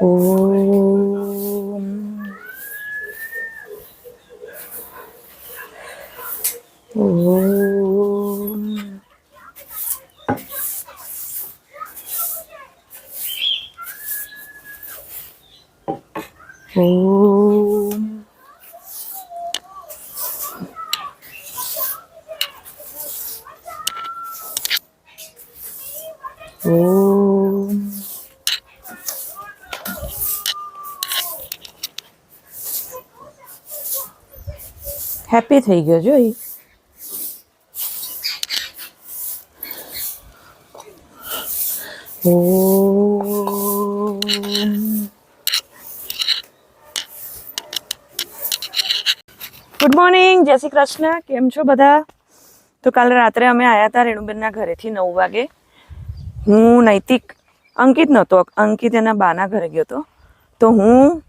ôm ôm ôm happy થઈ ગયો જો ગુડ મોર્નિંગ જય શ્રી કૃષ્ણ. કેમ છો બધા? તો કાલે રાત્રે અમે આવ્યા હતા રેણુબેનના ઘરેથી નવ વાગે. હું નૈતિક અંકિત નહોતો, અંકિત એના બાના ઘરે ગયો હતો તો હું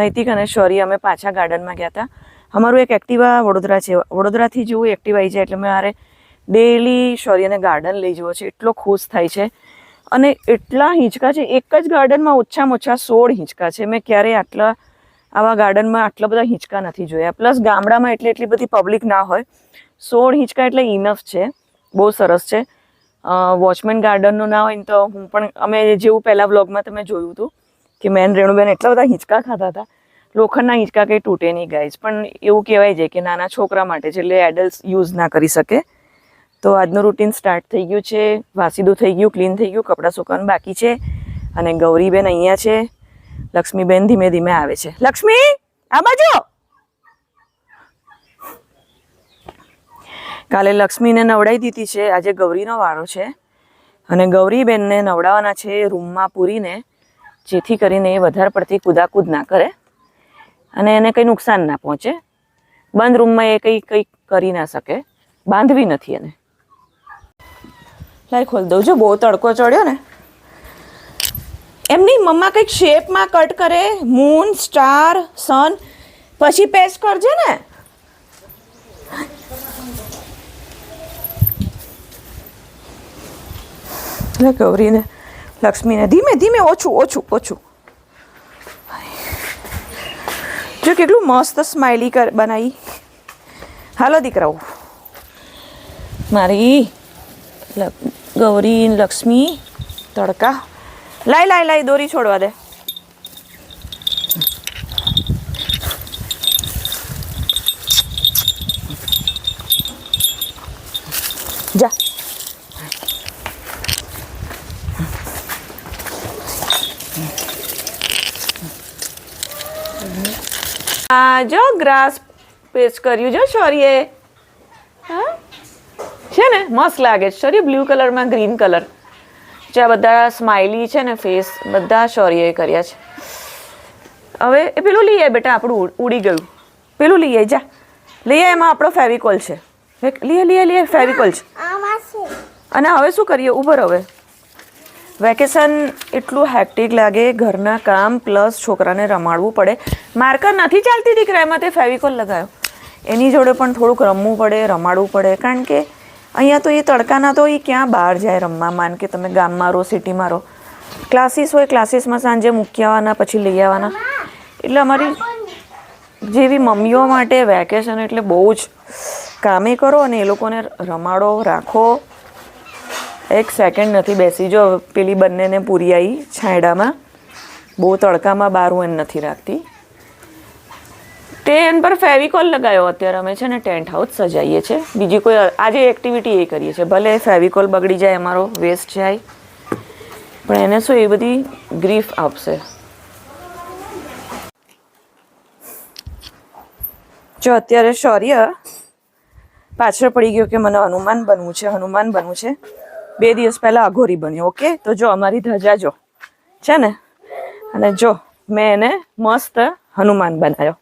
નૈતિક અને શૌર્ય અમે પાછા ગાર્ડનમાં ગયા હતા અમારું એક એક્ટિવા વડોદરા છે. વડોદરાથી જેવું એક્ટિવા આવી જાય એટલે મારે ડેલી શૌર્યને ગાર્ડન લઈ જવો છે. એટલો ખુશ થાય છે. અને એટલા હિંચકા છે. એક જ ગાર્ડનમાં ઓછામાં ઓછા સોળ હિંચકા છે. મેં ક્યારેય આટલા આવા ગાર્ડનમાં આટલા બધા હિંચકા નથી જોયા. પ્લસ ગામડામાં એટલે એટલી બધી પબ્લિક ના હોય. સોળ હિંચકા એટલે ઇનફ છે. બહુ સરસ છે. વોચમેન ગાર્ડનનું ના હોય ને તો હું પણ, અમે જેવું પહેલાં વ્લોગમાં તમે જોયું હતું કે મેન રેણુબેન એટલા બધા હિંચકા ખાતા હતા લોખંડના હિંચકા કંઈ તૂટે નહીં ગાઈઝ પણ એવું કહેવાય છે કે નાના છોકરા માટે છે એટલે એડલ્ટ યુઝ ના કરી શકે. તો આજનું રૂટીન સ્ટાર્ટ થઈ ગયું છે. વાસીદું થઈ ગયું ક્લીન થઈ ગયું, કપડાં સુકવાનું બાકી છે. અને ગૌરીબેન અહીંયા છે. લક્ષ્મીબેન ધીમે ધીમે આવે છે. લક્ષ્મી, આ બાજુ! કાલે લક્ષ્મીને નવડાવી દીધી છે. આજે ગૌરીનો વારો છે. અને ગૌરીબેનને નવડાવવાના છે રૂમમાં પૂરીને, જેથી કરીને એ વધારે પડતી કૂદાકૂદ ના કરે. અને એને કંઈ નુકસાન ના પહોંચે. બંધ રૂમમાં એ કંઈ કંઈ કરી ના શકે. બાંધવી નથી એને. લાઈ ખોલી દઉં. જો બહુ તડકો ચડ્યો ને. એમની મમ્મા કંઈક શેપમાં કટ કરે, મૂન, સ્ટાર, સન. પછી પેસ્ટ કરજે ને. ગૌરીને, લક્ષ્મીને. ધીમે ધીમે, ઓછું ઓછું ઓછું. જો કેટલું મસ્ત સ્માઇલી કર બનાવી હાલો દીકરાઓ. મારી ગૌરી લક્ષ્મી તડકા. લાઈ લાઈ લાઈ દોરી છોડવા દે. આ જો ગ્રાસ પેસ્ટ કર્યું જો શોરીએ. હા? છે ને? મસ્ત લાગે છે. સોરી બ્લુ કલરમાં ગ્રીન કલર. જે બધા સ્માઇલી છે ને ફેસ બધા શૌર્યએ કર્યા છે. હવે એ પેલું લઈ આય બેટા આપણું ઉડી ગયું. પેલું લઈ આય જા. લઈ આય એમાં આપણો ફેવિકોલ છે. એક લઈએ લઈએ લઈએ ફેવિકોલ છે. અને હવે શું કરીએ? ઉભર હવે. વેકેશન એટલું હેક્ટિક લાગે, ઘરના કામ પ્લસ છોકરાને રમાડવું પડે. માર્કર નથી ચાલતી દીકરા, એમાં તે ફેવિકોલ લગાવ્યો એની જોડે પણ થોડુંક રમવું પડે, રમાડવું પડે. કારણ કે અહીંયા તો એ તડકાના તો એ ક્યાં બહાર જાય રમવા માન કે તમે ગામમાં રહો સિટીમાં રહો ક્લાસીસ હોય ક્લાસીસમાં સાંજે મૂકી આવવાના, પછી લઈ આવવાના. એટલે અમારી જેવી મમ્મીઓ માટે વેકેશન એટલે બહુ જ કામે કરો અને એ લોકોને રમાડો, રાખો. એક સેકન્ડ નથી બેસી. જો પેલી બંનેને પૂરી આવી છાંયડામાં, બહુ તડકામાં બહાર હું એને નથી રાખતી. તે એન પર ફેવિકોલ લગાવ્યો અત્યારે અમે છે ને, ટેન્ટ હાઉસ સજાઈએ છીએ બીજી કોઈ, આજે એક્ટિવિટી એ કરીએ છીએ. ભલે ફેવિકોલ બગડી જાય, અમારો વેસ્ટ જાય, પણ એને શું એ બધી ગ્રીફ આપશે. જો અત્યારે શૌર્ય પાછળ પડી ગયો કે મને હનુમાન બનવું છે, હનુમાન બનવું છે. બે દિવસ પહેલા અઘોરી બન્યો ઓકે? તો જો, અમારી ધજા જો, છે ને? અને જો, મેં એને મસ્ત હનુમાન બનાવ્યો.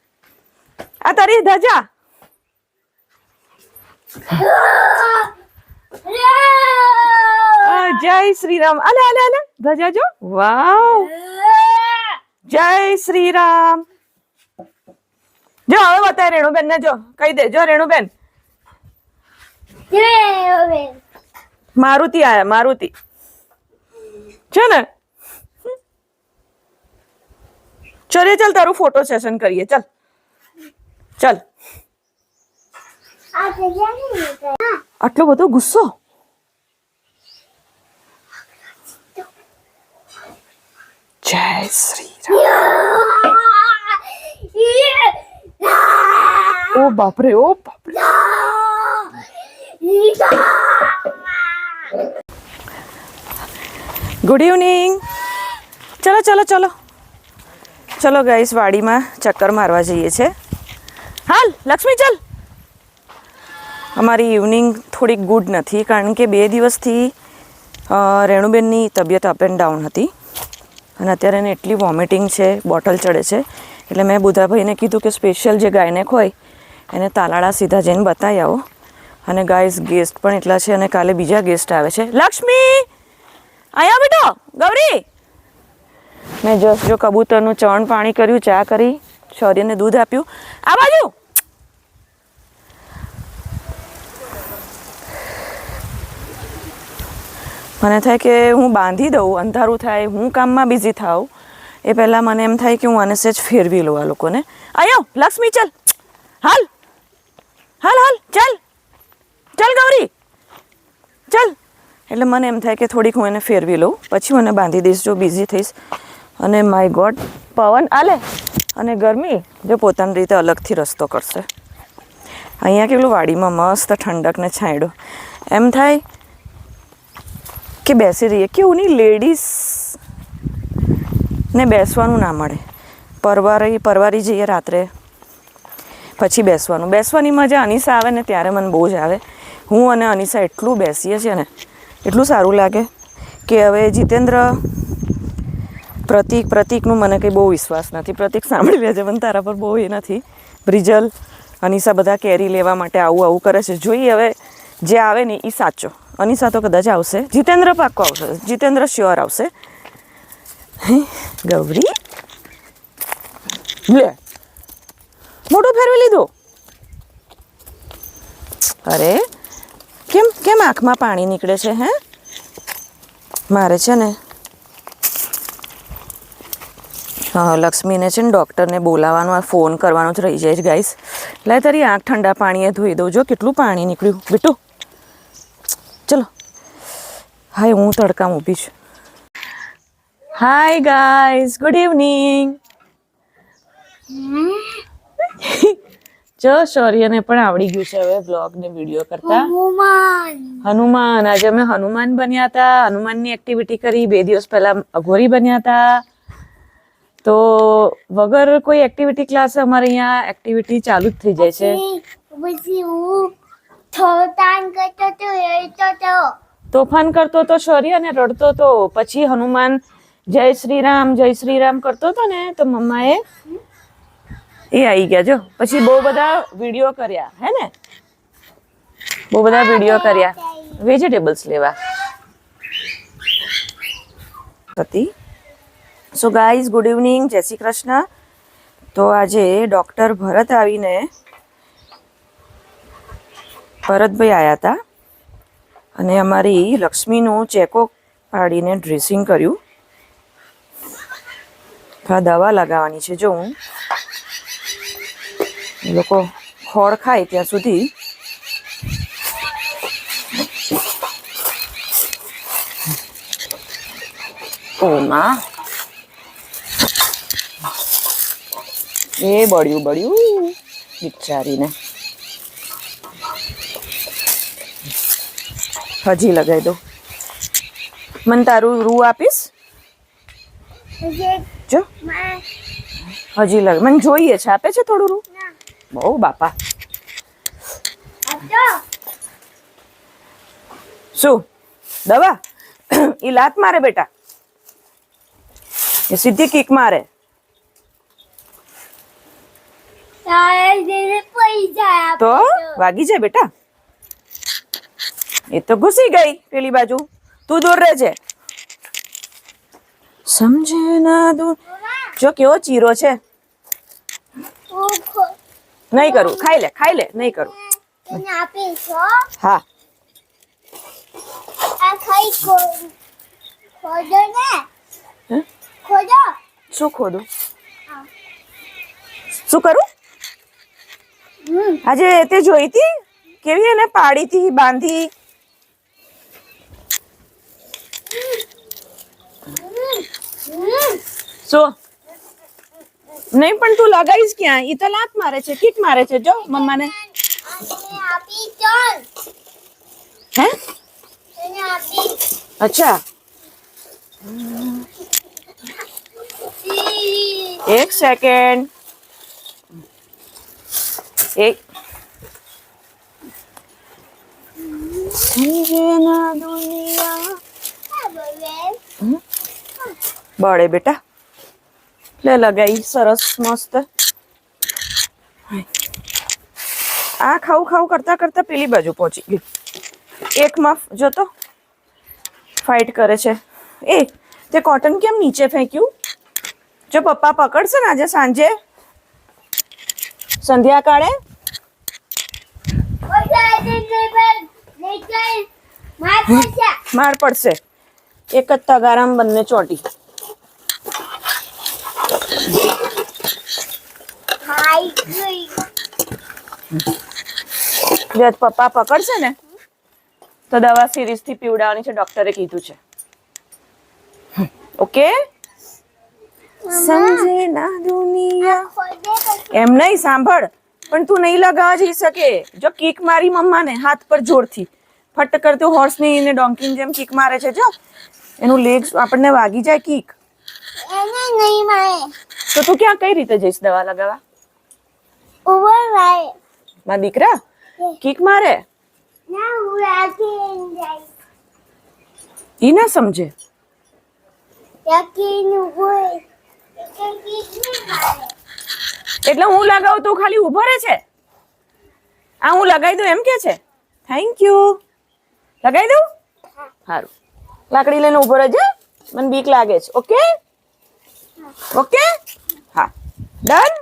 આ તારી ધજા? જય શ્રી રામ અલે અલે અલે ધજા જો. વાવ. જય શ્રી રામ જો, હવે બતાય રેણુબેન ને જો. કહી દે, જો રેણુબેન. મારુતિ આયા મારુતિ છે ને ચલે ચાલ તારું ફોટો સેશન કરીએ ચાલ ચાલ આ જગ્યા નહીં હા આટલો બધો ગુસ્સો જય શ્રી રામ ઓ બાપરે ઓ બાપરે ગુડ ઇવનિંગ ચલો ચલો ચલો. ચલો ગાઈસ વાડીમાં ચક્કર મારવા જઈએ છે. હાલ, લક્ષ્મી, ચાલ. અમારી ઇવનિંગ થોડીક ગુડ નથી, કારણ કે બે દિવસથી રેણુબેનની તબિયત અપ એન્ડ ડાઉન હતી. અને અત્યારે એને એટલી વોમિટિંગ છે બોટલ ચડે છે. એટલે મેં બુધાભાઈને કીધું કે સ્પેશિયલ જે ગાયનેક હોય, એને તાલાળા સીધા જઈને બતાવી આવો. અને ગાઈસ ગેસ્ટ પણ એટલા છે અને કાલે બીજા ગેસ્ટ આવે છે. લક્ષ્મી! અહીંયા બેટો, ગૌરી. મેં જો જો કબૂતરનું ચણ પાણી કર્યું, ચા કરી, શૌર્યને દૂધ આપ્યું. આ બાજુ. મને થાય કે હું બાંધી દઉં, અંધારું થાય, હું કામમાં બિઝી થાઉં. એ પહેલાં મને એમ થાય કે હું આને સેજ ફેરવી લઉં આ લોકોને. આયો, લક્ષ્મી, ચાલ. હાલ. હાલ હાલ ચાલ ચાલ ગૌરી ચાલ એટલે મને એમ થાય કે થોડીક હું એને ફેરવી લઉં. પછી એને બાંધી દઈશ જો બિઝી થઈશ. અને માય ગોડ પવન, આલે. અને ગરમી જે પોતાની રીતે અલગથી રસ્તો કરશે. અહીંયા કેટલું વાડીમાં મસ્ત ઠંડકને છાંયડો. એમ થાય કે બેસી રહીએ. કેવું નહીં લેડીઝ ને બેસવાનું ના મળે. પરવારી પરવારી જઈએ રાત્રે. પછી બેસવાનું. બેસવાની મજા અનિસા આવે ને ત્યારે મને બહુ જ આવે. હું અને અનિસા એટલું બેસીએ છીએ ને એટલું સારું લાગે કે હવે જીતેન્દ્ર પ્રતિક, પ્રતિકનું મને કંઈ બહુ વિશ્વાસ નથી. પ્રતિક સાંભળી લેજે પણ તારા પર બહુ એ નથી. બ્રિજલ, અનિસા બધા કેરી લેવા માટે આવું આવું કરે છે. જોઈએ હવે જે આવે ને એ સાચો. અનિસા તો કદાચ આવશે. જીતેન્દ્ર પાક્કો આવશે. જીતેન્દ્ર શ્યોર આવશે. ગૌરી? લે મોટો ફેરવી લીધો. અરે કેમ કેમ આંખમાં પાણી નીકળે છે, હે? મારે છે ને, હા, લક્ષ્મીને છે ને ડૉક્ટરને બોલાવવાનો, આ ફોન કરવાનો જ રહી જાય છે, ગાઈસ. લે, તારી આંખ ઠંડા પાણીએ ધોઈ દઉં, જો, કેટલું પાણી નીકળ્યું. બેટું, ચલો. હાય, હું તડકામાં ઊભી છું. Hi, guys, good evening. જો શૌર્યને પણ આવડી ગયું છે હવે બ્લોગ ને વીડિયો કરતા. હનુમાન! આજે અમે હનુમાન બન્યા હતા હનુમાનની એક્ટિવિટી કરી બે દિવસ પહેલા અઘોરી બન્યા હતા તો વગર કોઈ એક્ટિવિટી ક્લાસ અમારે અહીંયા એક્ટિવિટી ચાલુ જ થઈ જાય છે. પછી પછી હું થોતાન કરતો તો રહેતો તો. તોફાન કરતો તો શૌર્ય અને રડતો તો. પછી હનુમાન જય શ્રી રામ જય શ્રી રામ કરતો હતો ને તો મમ્માએ એ આવી ગયા જો. પછી બહુ બધા વીડિયો કર્યા, હે ને? બહુ બધા વીડિયો કર્યા. વેજીટેબલ્સ લેવા. હતી સો ગાઈઝ ગુડ ઇવનિંગ જય શ્રી કૃષ્ણ. તો આજે ડૉક્ટર ભરત આવીને ભરતભાઈ આવ્યા હતા અને અમારી લક્ષ્મીનું ચેકો પાડીને ડ્રેસિંગ કર્યું. થોડા દવા લગાવવાની છે, જો હું. એ લોકો ખોળ ખાય ત્યાં સુધી. ઓ માં એ બળ્યું બળ્યું બિચારીને હજી લગાવી દો મને તારું રૂ આપીશ? પછી જો. માં હજી લગ મને જોઈએ છે આપે છે થોડું રૂ? ના બહુ બાપા. શું? દવા? એ લાત મારે બેટા. એ સીધી કિક મારે. તો વાગી જાય બેટા. એ તો ઘૂસી ગઈ પેલી બાજુ. તું દૂર રહેજે. સમજે ના દૂર. જો કેવો ચીરો છે. નહીં કરું. ખાઈ લે ખાઈ લે નહીં કરું. હો. શું ખોદું? શું કરું? આજે તે જોઈ હતી? કેવી એને પાડી હતી બાંધી શું? નહીં પણ તું લગાવીશ ક્યાં ઈ તો લાત મારે છે કિક મારે છે જો મમ્માને અને આપી ચાલ હે અને આપી અચ્છા ઈ. એક સેકન્ડ એક સમજે ના દુનિયા આ બોલે. બળે બેટા લે લગાઈ. સરસ મસ્ત. આ ખાવું ખાવું કરતા કરતા પેલી બાજુ પહોંચી ગઈ. એક માફ જોતો ફાઇટ કરે છે. એ તે કોટન કેમ નીચે ફેંક્યું? જો પપ્પા પકડશે ને આજે સાંજે. માર પૈસા. માર પડશે. એક જ તગારામ બંને ચોટી હાય ગઈ. જો પપ્પા પકડશે ને તો દવા સિરીઝથી પીવડાવવાની છે ડોક્ટરે કીધું છે. ઓકે? સમજે ના દુનિયા. એમ નહીં સાંભળ. પણ તું નહીં લગાવવા જઈ શકે. જો કિક મારી મમ્માને હાથ પર જોરથી. ફટ કરતું હોર્સની ને ડોંકીની જેમ કિક મારે છે જો. એનું લેગ આપણને વાગી જાય કિક. એને નહીં મારે. તો તું ક્યાં કઈ રીતે જઈશ દવા લગાવવા? ઉપર મારે મારા દીકરા કિક મારે? ના હું રાખીને જાય ઈ ના સમજે? એટલે હું લગાવું તું ખાલી ઊભો રહે છે? આ હું લગાવી દઉં એમ કે છે? થેન્ક યુ લગાવી દઉં? સારું લાકડી લઈને ઊભો રહેજે મને બીક લાગે છે. ઓકે ઓકે હા. ડન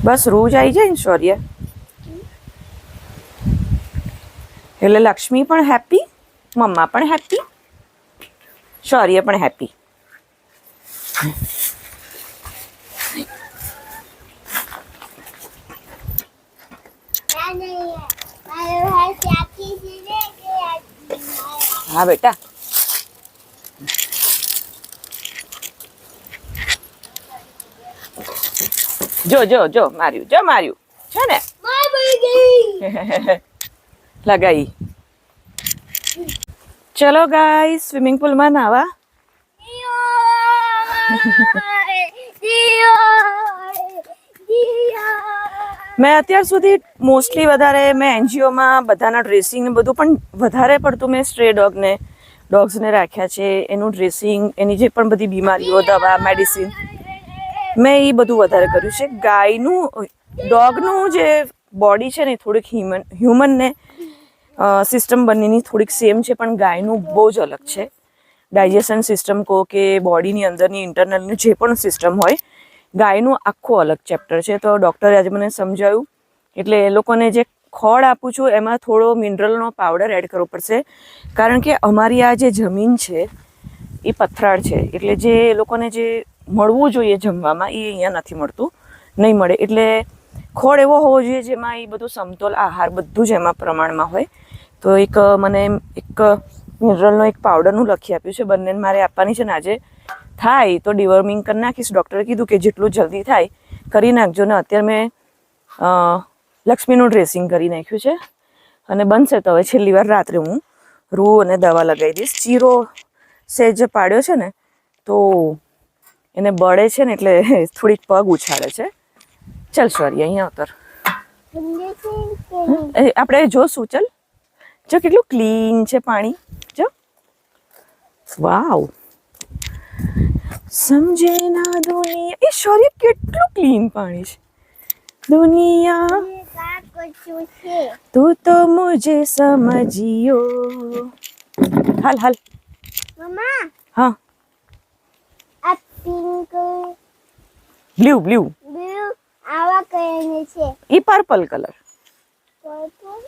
બસ રોજ આવી જાય ને શૌર્ય એટલે લક્ષ્મી પણ હેપી મમ્મા પણ હેપી શૌર્ય પણ હેપી ના નહીં મારો હા બેટા જો જો જો માર્યું જો માર્યું છે ને માર પડી ગઈ લગાઈ ચલો ગાઈ સ્વિમિંગ પુલમાં નાવા મેં અત્યાર સુધી મોસ્ટલી વધારે મેં એનજીઓમાં બધાના ડ્રેસિંગ ને બધું, પણ વધારે પડતું મેં સ્ટ્રે ડોગને ડોગ્સને રાખ્યા છે, એનું ડ્રેસિંગ એની જે પણ બધી બીમારીઓ, દવા મેડિસિન મેં એ બધું વધારે કર્યું છે. ગાયનું ડોગનું જે બોડી છે ને થોડીક હ્યુમન હ્યુમનને સિસ્ટમ બંનેની થોડીક સેમ છે, પણ ગાયનું બહુ જ અલગ છે. ડાયજેશન સિસ્ટમ કહો કે બોડીની અંદરની ઇન્ટરનલની જે પણ સિસ્ટમ હોય ગાયનું આખું અલગ ચેપ્ટર છે. તો ડૉક્ટરે આજે મને સમજાવ્યું એટલે એ લોકોને જે ખોળ આપું છું, એમાં થોડો મિનરલનો પાવડર એડ કરવો પડશે. કારણ કે અમારી આ જે જમીન છે, એ પથરાળ છે. એટલે જે એ લોકોને જે મળવું જોઈએ જમવામાં, એ અહીંયા નથી મળતું, નહીં મળે. એટલે ખોળ એવો હોવો જોઈએ જેમાં એ બધું સમતોલ આહાર બધું જ એમાં પ્રમાણમાં હોય. તો એક મને એક મિનરલનો એક પાવડરનું લખી આપ્યું છે. બંનેને મારે આપવાની છે ને આજે થાય તો ડિવર્મિંગ કરી નાખીશ. ડૉક્ટરે કીધું કે જેટલું જલ્દી થાય કરી નાખજો. ને અત્યારે મેં લક્ષ્મીનું ડ્રેસિંગ કરી નાખ્યું છે. અને બનશે તો હવે છેલ્લી વાર રાત્રે હું રૂ અને દવા લગાવી દઈશ. ચીરો સેજ પાડ્યો છે ને, તો એને બળે છે ને એટલે થોડીક પગ ઉછાળે છે. ચાલ સોરી, અહીંયા ઉતર. આપણે જોશું, ચલ. જો કેટલું ક્લીન છે પાણી. જો. વાવ સમજે ના દુનિયા એ સોરી કેટલું ક્લીન પાણી છે. દુનિયા તું તો મુજે સમજિયો. હાલ હાલ. મમ્મા? હા. આ પિંક બ્લુ બ્લુ. બ્લુ આવા કલરની છે. એ પર્પલ કલર પર્પલ